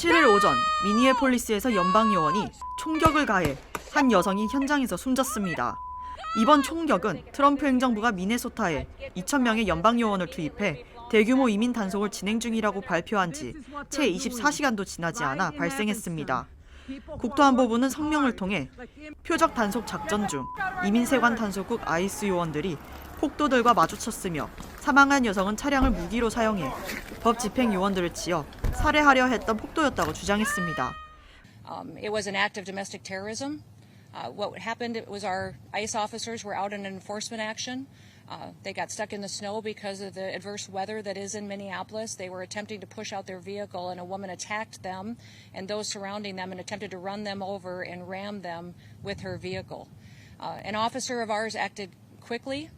17일 오전 미니애폴리스에서 연방 요원이 총격을 가해 한 여성이 현장에서 숨졌습니다. 이번 총격은 트럼프 행정부가 미네소타에 2,000명의 연방 요원을 투입해 대규모 이민 단속을 진행 중이라고 발표한 지 채 24시간도 지나지 않아 발생했습니다. 국토안보부는 성명을 통해 표적 단속 작전 중 이민세관 단속국 아이스 요원들이 폭도들과 마주쳤으며 사망한 여성은 차량을 무기로 사용해 법 집행 요원들을 치어 살해하려 했던 폭도였다고 주장했습니다. Um, it was an act of domestic terrorism. Uh, what happened was our ICE officers were out in an enforcement action. Uh, they got stuck in the snow because of the adverse weather that is in Minneapolis. They were attempting to push out their vehicle, and a woman attacked them and those surrounding them and attempted to run them over and ram them with her vehicle. Uh, an officer of ours acted quickly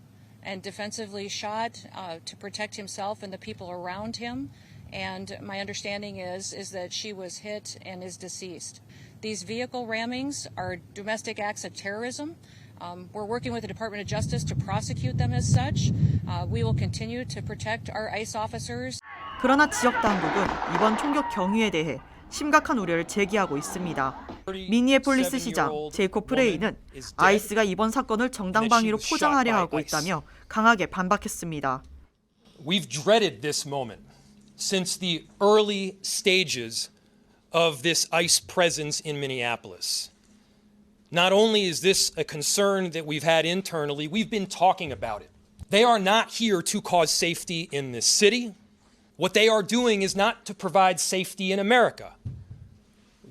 and defensively shot uh, to protect himself and the people around him. And my understanding is is that she was hit and is deceased. These vehicle rammings are domestic acts of terrorism. Um, we're working with the Department of Justice to prosecute them as such. Uh, we will continue to protect our ICE officers. 그러나 지역 당국은 이번 총격 경위에 대해 심각한 우려를 제기하고 있습니다. 미니애폴리스 시장 제이콥 프레이는 아이스가 이번 사건을 정당방위로 포장하려 하고 있다며 강하게 반박했습니다. We've dreaded this moment since the early stages of this ICE presence in Minneapolis. Not only is this a concern that we've had internally, we've been talking about it. They are not here to cause safety in this city. What they are doing is not to provide safety in America.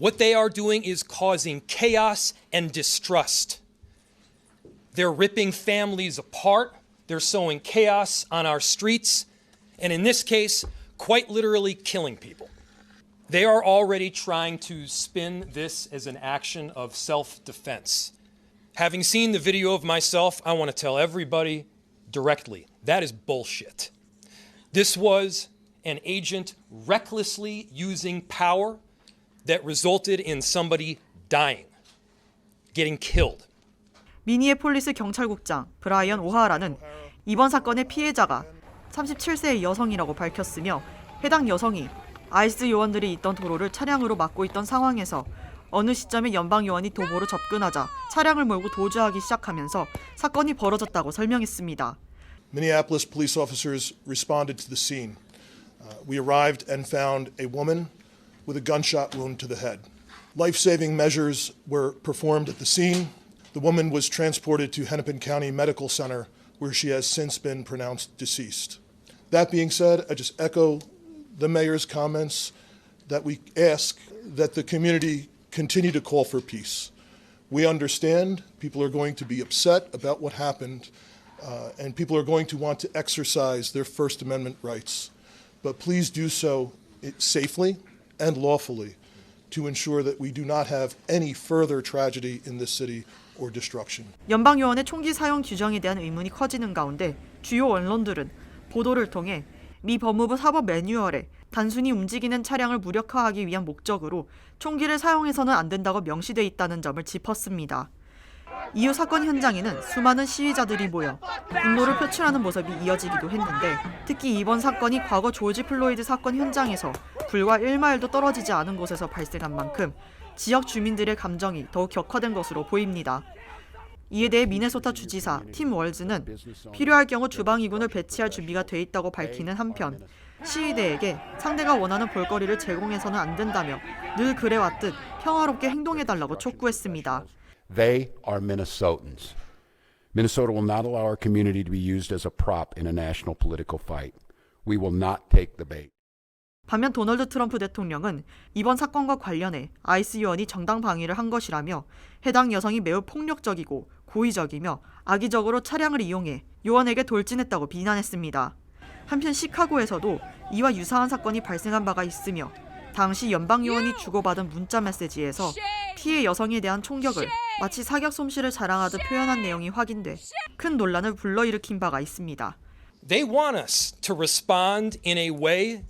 What they are doing is causing chaos and distrust. They're ripping families apart. They're sowing chaos on our streets. And in this case, quite literally killing people. They are already trying to spin this as an action of self defense. Having seen the video of myself, I want to tell everybody directly that is bullshit. This was an agent recklessly using power that resulted in somebody dying, getting killed. 미니애폴리스 경찰국장 브라이언 오하라는 이번 사건의 피해자가 37세의 여성이라고 밝혔으며 해당 여성이 아이스 요원들이 있던 도로를 차량으로 막고 있던 상황에서 어느 시점에 연방 요원이 도보로 접근하자 차량을 몰고 도주하기 시작하면서 사건이 벌어졌다고 설명했습니다. Minneapolis police officers responded to the scene. Uh, we arrived and found a woman with a gunshot wound to the head. Life saving measures were performed at the scene. The woman was transported to Hennepin County Medical Center, where she has since been pronounced deceased. That being said, I just echo the mayor's comments that we ask that the community continue to call for peace. We understand people are going to be upset about what happened, uh, and people are going to want to exercise their First Amendment rights. But please do so safely and lawfully to ensure that we do not have any further tragedy in this city or destruction. 연방 요원의 총기 사용 규정에 대한 의문이 커지는 가운데 주요 언론들은 보도를 통해 미 법무부 사법 매뉴얼에 단순히 움직이는 차량을 무력화하기 위한 목적으로 총기를 사용해서는 안 된다고 명시돼 있다는 점을 짚었습니다. 이후 사건 현장에는 수많은 시위자들이 모여 분노를 표출하는 모습이 이어지기도 했는데 특히 이번 사건이 과거 조지 플로이드 사건 현장에서 불과 1마일도 떨어지지 않은 곳에서 발생한 만큼 지역 주민들의 감정이 더욱 격화된 것으로 보입니다. 이에 대해 미네소타 주지사 팀 월즈는 필요할 경우 주방위군을 배치할 준비가 돼 있다고 밝히는 한편 시위대에게 상대가 원하는 볼거리를 제공해서는 안 된다며 늘 그래왔듯 평화롭게 행동해달라고 촉구했습니다. They are Minnesotans. Minnesota will not allow our community to be used as a prop in a national political fight. We will not take the bait. 반면 도널드 트럼프 대통령은 이번 사건과 관련해 아이스 요원이 정당 방위를 한 것이라며 해당 여성이 매우 폭력적이고 고의적이며 악의적으로 차량을 이용해 요원에게 돌진했다고 비난했습니다. 한편 시카고에서도 이와 유사한 사건이 발생한 바가 있으며 당시 연방 요원이 주고받은 문자 메시지에서 피해 여성에 대한 총격을 마치 사격 솜씨를 자랑하듯 표현한 내용이 확인돼 큰 논란을 불러일으킨 바가 있습니다. They want us to respond in a way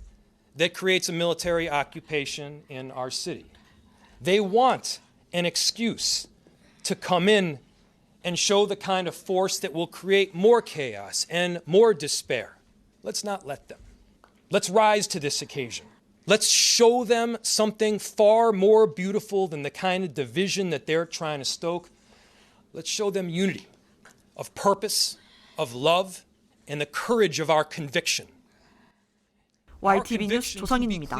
that creates a military occupation in our city. They want an excuse to come in and show the kind of force that will create more chaos and more despair. Let's not let them. Let's rise to this occasion. Let's show them something far more beautiful than the kind of division that they're trying to stoke. Let's show them unity of purpose, of love, and the courage of our conviction. Our YTV 뉴스 conviction, to be 조성인입니다.